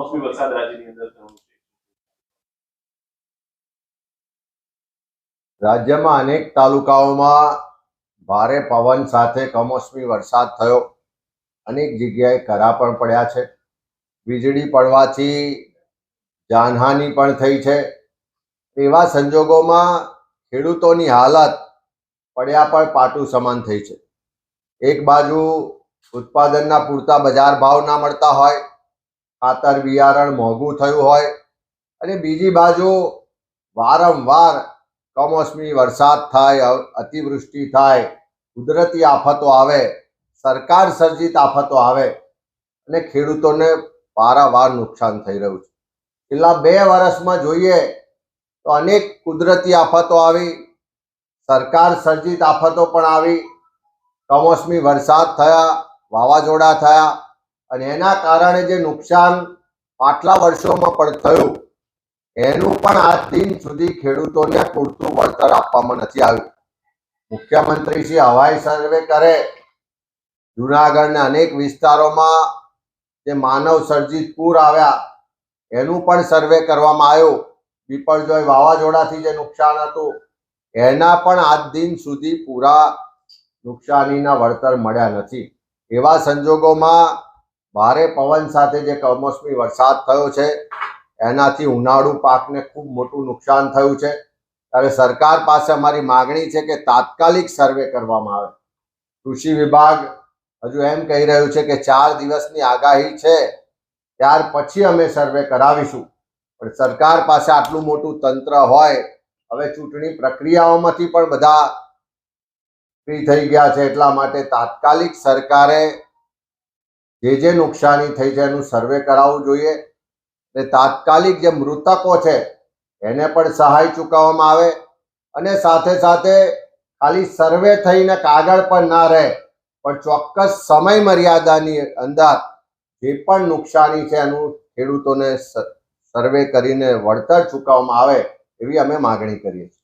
કમોસમી વરસાદ રાજ્યની અંદર થયો છે રાજ્યમાં અનેક તાલુકાઓમાં ભારે પવન સાથે કમોસમી વરસાદ થયો. અનેક જગ્યાએ કરા પણ પડ્યા છે. વીજળી પડવાથી જાનહાનિ પણ થઈ છે. એવા સંજોગોમાં ખેડૂતોની હાલત પડ્યા પર પાટું સમાન થઈ છે. એક બાજુ ઉત્પાદનના પૂરતા બજાર ભાવ ના મળતા હોય ખાતર બિયારણ મોંઘું થયું હોય. અને બીજી બાજુ વારંવાર કમોસમી વરસાદ થાય અતિવૃષ્ટિ થાય, કુદરતી આફતો આવે, સરકાર સર્જિત આફતો આવે, અને ખેડૂતોને પારાવાર નુકસાન થઈ રહ્યું છે. છેલ્લા બે વર્ષમાં જોઈએ તો અનેક કુદરતી આફતો આવી, સરકાર સર્જિત આફતો પણ આવી, કમોસમી વરસાદ થયા, વાવાઝોડા થયા અને એના કારણે જે નુકસાન આટલા વર્ષોમાં પણ થયું, એનું પણ આજ દિન સુધી ખેડૂતોને પૂરતું વળતર આપવામાં નથી આવ્યું. મુખ્યમંત્રી શ્રી હવાઈ સર્વે કરે, જુનાગઢના અનેક વિસ્તારોમાં જે માનવ સર્જિત પૂર આવ્યા, એનું પણ સર્વે કરવામાં આવ્યું. પીપળજોય વાવાઝોડાથી જે નુકસાન હતું, એના પણ આજ દિન સુધી પૂરા નુકસાનીના વળતર મળ્યા નથી. એવા સંજોગોમાં ભારે પવન સાથે જે કમોસમી વરસાદ થયો છે, એનાથી ઉનાળુ પાકને ખૂબ મોટું નુકસાન થયું છે. ત્યારે સરકાર પાસે અમારી માગણી છે કે તાત્કાલિક સર્વે કરવામાં આવે. કૃષિ વિભાગ હજુ એમ કહી રહ્યું છે કે ચાર દિવસની આગાહી છે, ત્યાર પછી અમે સર્વે કરાવીશું. પણ સરકાર પાસે આટલું મોટું તંત્ર હોય, હવે ચૂંટણી પ્રક્રિયાઓમાંથી પણ બધા ફ્રી થઈ ગયા છે, એટલા માટે તાત્કાલિક સરકારે જે જે નુકસાની થઈ છે એનું સર્વે કરાવવું જોઈએ. ને તાત્કાલિક જે મૃતકો છે, એને પણ સહાય ચૂકવવામાં આવે અને સાથે સાથે ખાલી સર્વે થઈને કાગળ પણ ના રહે, પણ ચોક્કસ સમય મર્યાદાની અંદર જે પણ નુકસાની છે એનું ખેડૂતોને સર્વે કરીને વળતર ચૂકવવામાં આવે એવી અમે માગણી કરીએ છીએ.